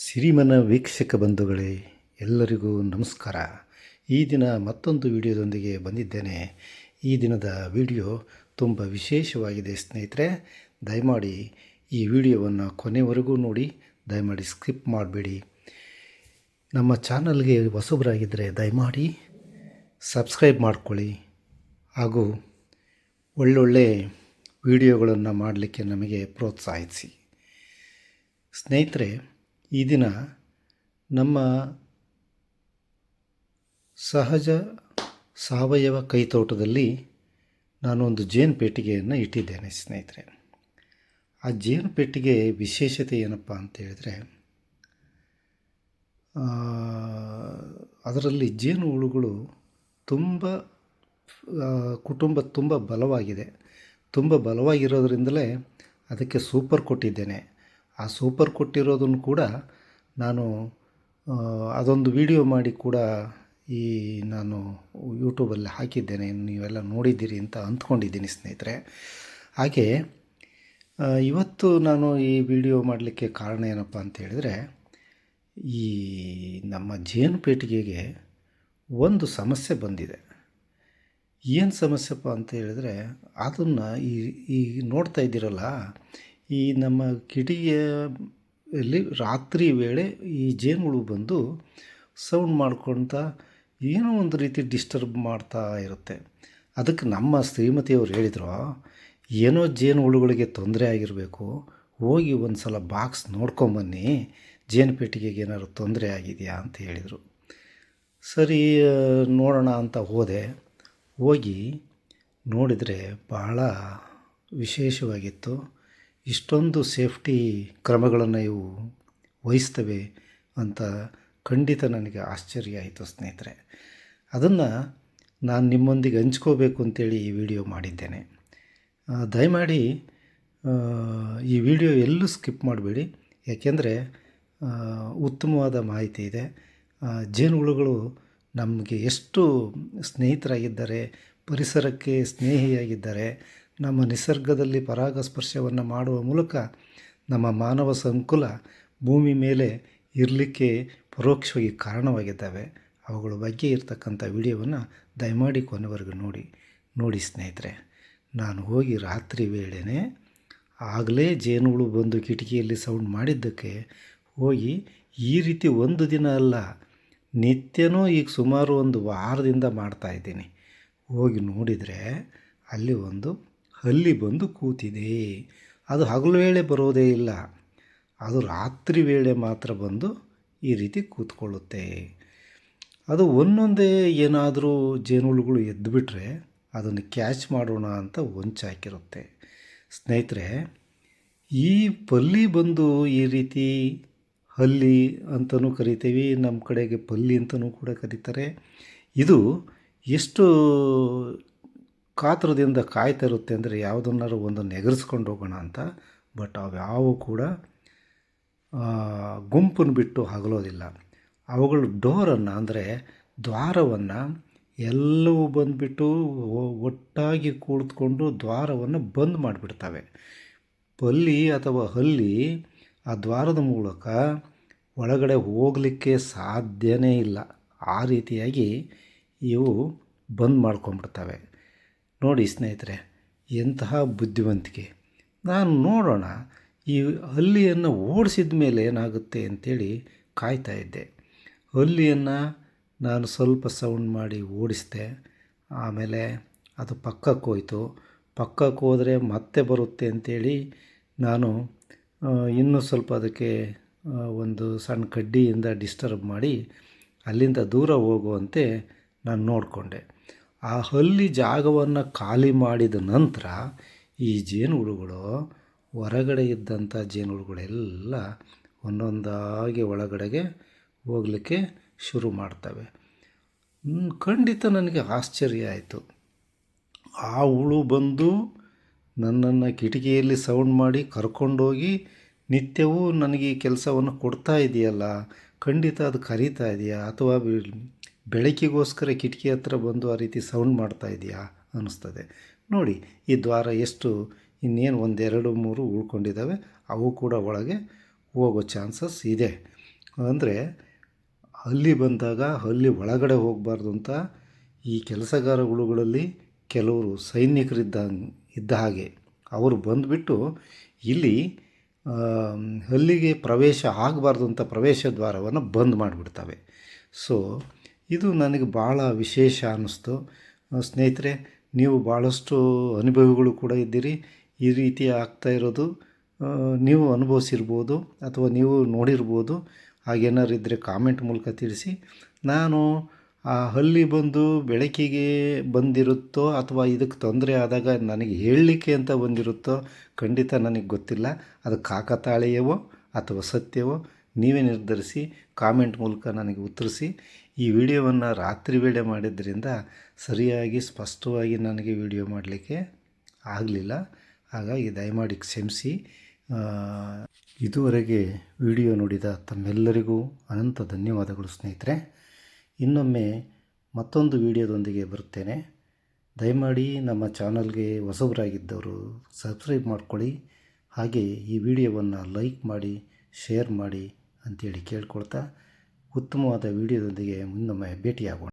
ಸಿರಿಮನ ವೀಕ್ಷಕ ಬಂಧುಗಳೇ, ಎಲ್ಲರಿಗೂ ನಮಸ್ಕಾರ. ಈ ದಿನ ಮತ್ತೊಂದು ವಿಡಿಯೋದೊಂದಿಗೆ ಬಂದಿದ್ದೇನೆ. ಈ ದಿನದ ವಿಡಿಯೋ ತುಂಬ ವಿಶೇಷವಾಗಿದೆ ಸ್ನೇಹಿತರೆ. ದಯಮಾಡಿ ಈ ವಿಡಿಯೋವನ್ನು ಕೊನೆವರೆಗೂ ನೋಡಿ, ದಯಮಾಡಿ ಸ್ಕಿಪ್ ಮಾಡಬೇಡಿ. ನಮ್ಮ ಚಾನಲ್ಗೆ ಹೊಸಬರಾಗಿದ್ದರೆ ದಯಮಾಡಿ ಸಬ್ಸ್ಕ್ರೈಬ್ ಮಾಡ್ಕೊಳ್ಳಿ ಹಾಗೂ ಒಳ್ಳೊಳ್ಳೆ ವಿಡಿಯೋಗಳನ್ನು ಮಾಡಲಿಕ್ಕೆ ನಮಗೆ ಪ್ರೋತ್ಸಾಹಿಸಿ. ಸ್ನೇಹಿತರೆ ಈ ದಿನ ನಮ್ಮ ಸಹಜ ಸಾವಯವ ಕೈತೋಟದಲ್ಲಿ ನಾನೊಂದು ಜೇನು ಪೆಟ್ಟಿಗೆಯನ್ನು ಇಟ್ಟಿದ್ದೇನೆ ಸ್ನೇಹಿತರೆ. ಆ ಜೇನು ಪೆಟ್ಟಿಗೆ ವಿಶೇಷತೆ ಏನಪ್ಪ ಅಂತೇಳಿದರೆ ಅದರಲ್ಲಿ ಜೇನು ಹುಳುಗಳು ತುಂಬ ಕುಟುಂಬ ತುಂಬ ಬಲವಾಗಿದೆ. ತುಂಬ ಬಲವಾಗಿರೋದ್ರಿಂದಲೇ ಅದಕ್ಕೆ ಸೂಪರ್ ಕೊಟ್ಟಿದ್ದೇನೆ. ಆ ಸೂಪರ್ ಕೊಟ್ಟಿರೋದನ್ನು ಕೂಡ ನಾನು ಅದೊಂದು ವಿಡಿಯೋ ಮಾಡಿ ಕೂಡ ಈ ನಾನು ಯೂಟ್ಯೂಬಲ್ಲಿ ಹಾಕಿದ್ದೇನೆ. ನೀವೆಲ್ಲ ನೋಡಿದ್ದೀರಿ ಅಂತ ಅಂದ್ಕೊಂಡಿದ್ದೀನಿ ಸ್ನೇಹಿತರೆ. ಹಾಗೆ ಇವತ್ತು ನಾನು ಈ ವಿಡಿಯೋ ಮಾಡಲಿಕ್ಕೆ ಕಾರಣ ಏನಪ್ಪ ಅಂತ ಹೇಳಿದರೆ, ಈ ನಮ್ಮ ಜೇನು ಪೆಟ್ಟಿಗೆಗೆ ಒಂದು ಸಮಸ್ಯೆ ಬಂದಿದೆ. ಏನು ಸಮಸ್ಯೆಪ್ಪ ಅಂತ ಹೇಳಿದರೆ, ಅದನ್ನು ಈ ಈ ನೋಡ್ತಾ ಇದ್ದೀರಲ್ಲ ಈ ನಮ್ಮ ಕಿಟಕಿಯಲ್ಲಿ ರಾತ್ರಿ ವೇಳೆ ಈ ಜೇನುಗಳು ಬಂದು ಸೌಂಡ್ ಮಾಡ್ಕೊಳ್ತಾ ಏನೋ ಒಂದು ರೀತಿ ಡಿಸ್ಟರ್ಬ್ ಮಾಡ್ತಾ ಇರುತ್ತೆ. ಅದಕ್ಕೆ ನಮ್ಮ ಶ್ರೀಮತಿಯವರು ಹೇಳಿದರು, ಏನೋ ಜೇನು ಹುಳುಗಳಿಗೆ ತೊಂದರೆ ಆಗಿರಬೇಕು, ಹೋಗಿ ಒಂದು ಸಲ ಬಾಕ್ಸ್ ನೋಡ್ಕೊಂಬನ್ನಿ, ಜೇನು ಪೆಟ್ಟಿಗೆಗೆ ಏನಾದ್ರು ತೊಂದರೆ ಆಗಿದೆಯಾ ಅಂತ ಹೇಳಿದರು. ಸರಿ, ನೋಡೋಣ ಅಂತ ಹೋದೆ. ಹೋಗಿ ನೋಡಿದರೆ ಬಹಳ ವಿಶೇಷವಾಗಿತ್ತು. ಇಷ್ಟೊಂದು ಸೇಫ್ಟಿ ಕ್ರಮಗಳನ್ನು ಇವು ವಹಿಸ್ತವೆ ಅಂತ ಖಂಡಿತ ನನಗೆ ಆಶ್ಚರ್ಯ ಆಯಿತು ಸ್ನೇಹಿತರೆ. ಅದನ್ನು ನಾನು ನಿಮ್ಮೊಂದಿಗೆ ಹಂಚ್ಕೋಬೇಕು ಅಂತೇಳಿ ಈ ವಿಡಿಯೋ ಮಾಡಿದ್ದೇನೆ. ದಯಮಾಡಿ ಈ ವಿಡಿಯೋ ಎಲ್ಲೂ ಸ್ಕಿಪ್ ಮಾಡಬೇಡಿ. ಯಾಕೆಂದರೆ ಉತ್ತಮವಾದ ಮಾಹಿತಿ ಇದೆ. ಜೇನು ಜೇನುಹುಳುಗಳು ನಮಗೆ ಎಷ್ಟು ಸ್ನೇಹಿತರಾಗಿದ್ದಾರೆ, ಪರಿಸರಕ್ಕೆ ಸ್ನೇಹಿಯಾಗಿದ್ದಾರೆ ನಮ್ಮ ನಿಸರ್ಗದಲ್ಲಿ ಪರಾಗಸ್ಪರ್ಶವನ್ನು ಮಾಡುವ ಮೂಲಕ ನಮ್ಮ ಮಾನವ ಸಂಕುಲ ಭೂಮಿ ಮೇಲೆ ಇರಲಿಕ್ಕೆ ಪರೋಕ್ಷವಾಗಿ ಕಾರಣವಾಗಿದ್ದಾವೆ. ಅವುಗಳ ಬಗ್ಗೆ ಇರತಕ್ಕಂಥ ವಿಡಿಯೋವನ್ನು ದಯಮಾಡಿ ಕೊನೆವರೆಗೂ ನೋಡಿ ನೋಡಿ ಸ್ನೇಹಿತರೆ. ನಾನು ಹೋಗಿ ರಾತ್ರಿ ವೇಳೆನೆ ಆಗಲೇ ಜೇನುಗಳು ಬಂದು ಕಿಟಕಿಯಲ್ಲಿ ಸೌಂಡ್ ಮಾಡಿದ್ದಕ್ಕೆ ಹೋಗಿ ಈ ರೀತಿ ಒಂದು ದಿನ ಅಲ್ಲ, ನಿತ್ಯನೂ ಈಗ ಸುಮಾರು ಒಂದು ವಾರದಿಂದ ಮಾಡ್ತಾ ಇದ್ದೀನಿ. ಹೋಗಿ ನೋಡಿದರೆ ಅಲ್ಲಿ ಒಂದು ಹಲ್ಲಿ ಬಂದು ಕೂತಿದೆ. ಅದು ಹಗಲು ವೇಳೆ ಬರೋದೇ ಇಲ್ಲ. ಅದು ರಾತ್ರಿ ವೇಳೆ ಮಾತ್ರ ಬಂದು ಈ ರೀತಿ ಕೂತ್ಕೊಳ್ಳುತ್ತೆ. ಅದು ಒಂದೊಂದೇ ಏನಾದರೂ ಜೇನುಹುಳುಗಳು ಎದ್ದುಬಿಟ್ರೆ ಅದನ್ನು ಕ್ಯಾಚ್ ಮಾಡೋಣ ಅಂತ ಹೊಂಚಾಕಿರುತ್ತೆ ಸ್ನೇಹಿತರೆ, ಈ ಪಲ್ಲಿ ಬಂದು ಈ ರೀತಿ ಹಲ್ಲಿ ಅಂತಲೂ ಕರಿತೀವಿ, ನಮ್ಮ ಕಡೆಗೆ ಪಲ್ಲಿ ಅಂತಲೂ ಕೂಡ ಕರೀತಾರೆ. ಇದು ಎಷ್ಟು ಕಾತರದಿಂದ ಕಾಯ್ತಾ ಇರುತ್ತೆ ಅಂದರೆ ಯಾವುದನ್ನಾರು ಒಂದು ನೆಗರ್ಸ್ಕೊಂಡು ಹೋಗೋಣ ಅಂತ. ಬಟ್ ಅವ್ಯಾವು ಕೂಡ ಗುಂಪನ್ನು ಬಿಟ್ಟು ಹಗಲೋದಿಲ್ಲ. ಅವುಗಳ ಡೋರನ್ನು ಅಂದರೆ ದ್ವಾರವನ್ನು ಎಲ್ಲವೂ ಬಂದುಬಿಟ್ಟು ಒಟ್ಟಾಗಿ ಕೂಡಿಕೊಂಡು ದ್ವಾರವನ್ನು ಬಂದ್ ಮಾಡಿಬಿಡ್ತವೆ. ಪಲ್ಲಿ ಅಥವಾ ಹಲ್ಲಿ ಆ ದ್ವಾರದ ಮೂಲಕ ಒಳಗಡೆ ಹೋಗಲಿಕ್ಕೆ ಸಾಧ್ಯನೇ ಇಲ್ಲ. ಆ ರೀತಿಯಾಗಿ ಇವು ಬಂದ್ ಮಾಡ್ಕೊಂಡ್ಬಿಡ್ತವೆ. ನೋಡಿ ಸ್ನೇಹಿತರೆ, ಎಂತಹ ಬುದ್ಧಿವಂತಿಕೆ. ನಾನು ನೋಡೋಣ, ಈ ಹಲ್ಲಿಯನ್ನು ಓಡಿಸಿದ ಮೇಲೆ ಏನಾಗುತ್ತೆ ಅಂಥೇಳಿ ಕಾಯ್ತಾ ಇದ್ದೆ. ಹಲ್ಲಿಯನ್ನು ನಾನು ಸ್ವಲ್ಪ ಸೌಂಡ್ ಮಾಡಿ ಓಡಿಸಿದೆ. ಆಮೇಲೆ ಅದು ಪಕ್ಕಕ್ಕೆ ಹೋಯಿತು. ಪಕ್ಕಕ್ಕೆ ಹೋದರೆ ಮತ್ತೆ ಬರುತ್ತೆ ಅಂಥೇಳಿ ನಾನು ಇನ್ನೂ ಸ್ವಲ್ಪ ಅದಕ್ಕೆ ಒಂದು ಸಣ್ಣ ಕಡ್ಡಿಯಿಂದ ಡಿಸ್ಟರ್ಬ್ ಮಾಡಿ ಅಲ್ಲಿಂದ ದೂರ ಹೋಗುವಂತೆ ನಾನು ನೋಡಿಕೊಂಡೆ. ಆ ಹಲ್ಲಿ ಜಾಗವನ್ನು ಖಾಲಿ ಮಾಡಿದ ನಂತರ ಈ ಜೇನುಹುಳುಗಳು, ಹೊರಗಡೆ ಇದ್ದಂಥ ಜೇನುಹುಳುಗಳೆಲ್ಲ ಒಂದೊಂದಾಗಿ ಒಳಗಡೆಗೆ ಹೋಗಲಿಕ್ಕೆ ಶುರು ಮಾಡ್ತವೆ. ಖಂಡಿತ ನನಗೆ ಆಶ್ಚರ್ಯ ಆಯಿತು. ಆ ಹುಳು ಬಂದು ನನ್ನನ್ನು ಕಿಟಕಿಯಲ್ಲಿ ಸೌಂಡ್ ಮಾಡಿ ಕರ್ಕೊಂಡೋಗಿ ನಿತ್ಯವೂ ನನಗೆ ಈ ಕೆಲಸವನ್ನು ಕೊಡ್ತಾ ಇದೆಯಲ್ಲ, ಖಂಡಿತ ಅದು ಕರೀತಾ ಇದೆಯಾ ಅಥವಾ ಬೆಳಕಿಗೋಸ್ಕರ ಕಿಟಕಿ ಹತ್ರ ಬಂದು ಆ ರೀತಿ ಸೌಂಡ್ ಮಾಡ್ತಾ ಇದೆಯಾ ಅನ್ನಿಸ್ತದೆ. ನೋಡಿ, ಈ ದ್ವಾರ ಎಷ್ಟು, ಇನ್ನೇನು ಒಂದೆರಡು, ಮೂರು ಉಳ್ಕೊಂಡಿದ್ದಾವೆ, ಅವು ಕೂಡ ಒಳಗೆ ಹೋಗೋ ಚಾನ್ಸಸ್ ಇದೆ. ಅಂದರೆ, ಅಲ್ಲಿ ಬಂದಾಗ, ಅಲ್ಲಿ ಒಳಗಡೆ ಹೋಗಬಾರ್ದು ಅಂತ ಈ ಕೆಲಸಗಾರರುಗಳಲ್ಲಿ ಕೆಲವರು ಸೈನಿಕರಿದ್ದ ಇದ್ದ ಹಾಗೆ. ಅವರು ಬಂದುಬಿಟ್ಟು ಇಲ್ಲಿ ಅಲ್ಲಿಗೆ ಪ್ರವೇಶ ಆಗಬಾರ್ದು ಅಂತ ಪ್ರವೇಶ ದ್ವಾರವನ್ನು ಬಂದ್ ಮಾಡಿಬಿಡ್ತವೆ. ಸೊ ಇದು ನನಗೆ ಭಾಳ ವಿಶೇಷ ಅನ್ನಿಸ್ತು. ಸ್ನೇಹಿತರೆ, ನೀವು ಭಾಳಷ್ಟು ಅನುಭವಿಗಳು ಕೂಡ ಇದ್ದೀರಿ. ಈ ರೀತಿ ಆಗ್ತಾ ಇರೋದು ನೀವು ಅನುಭವಿಸಿರ್ಬೋದು ಅಥವಾ ನೀವು ನೋಡಿರ್ಬೋದು. ಹಾಗೇನಾರು ಇದ್ದರೆ ಕಾಮೆಂಟ್ ಮೂಲಕ ತಿಳಿಸಿ. ನಾನು ಆ ಹಲ್ಲಿ ಬಂದು ಬೆಳಕಿಗೆ ಬಂದಿರುತ್ತೋ ಅಥವಾ ಇದಕ್ಕೆ ತೊಂದರೆ ಆದಾಗ ನನಗೆ ಹೇಳಲಿಕ್ಕೆ ಅಂತ ಬಂದಿರುತ್ತೋ ಖಂಡಿತ ನನಗೆ ಗೊತ್ತಿಲ್ಲ. ಅದು ಕಾಕತಾಳೀಯವೋ ಅಥವಾ ಸತ್ಯವೋ ನೀವೇ ನಿರ್ಧರಿಸಿ, ಕಾಮೆಂಟ್ ಮೂಲಕ ನನಗೆ ಉತ್ತರಿಸಿ. ಈ ವಿಡಿಯೋವನ್ನು ರಾತ್ರಿ ವೇಳೆ ಮಾಡಿದ್ದರಿಂದ ಸರಿಯಾಗಿ, ಸ್ಪಷ್ಟವಾಗಿ ನನಗೆ ವಿಡಿಯೋ ಮಾಡಲಿಕ್ಕೆ ಆಗಲಿಲ್ಲ. ಹಾಗಾಗಿ ದಯಮಾಡಿ ಕ್ಷಮಿಸಿ. ಇದುವರೆಗೆ ವಿಡಿಯೋ ನೋಡಿದ ತಮ್ಮೆಲ್ಲರಿಗೂ ಅನಂತ ಧನ್ಯವಾದಗಳು ಸ್ನೇಹಿತರೆ. ಇನ್ನೊಮ್ಮೆ ಮತ್ತೊಂದು ವಿಡಿಯೋದೊಂದಿಗೆ ಬರುತ್ತೇನೆ. ದಯಮಾಡಿ ನಮ್ಮ ಚಾನಲ್ಗೆ ಹೊಸಬರಾಗಿದ್ದವರು ಸಬ್ಸ್ಕ್ರೈಬ್ ಮಾಡಿಕೊಳ್ಳಿ. ಹಾಗೆ ಈ ವಿಡಿಯೋವನ್ನು ಲೈಕ್ ಮಾಡಿ, ಶೇರ್ ಮಾಡಿ ಅಂತೇಳಿ ಕೇಳ್ಕೊಳ್ತಾ ಉತ್ತಮವಾದ ವಿಡಿಯೋದೊಂದಿಗೆ ಇನ್ನೊಮ್ಮೆ ಭೇಟಿಯಾಗೋಣ.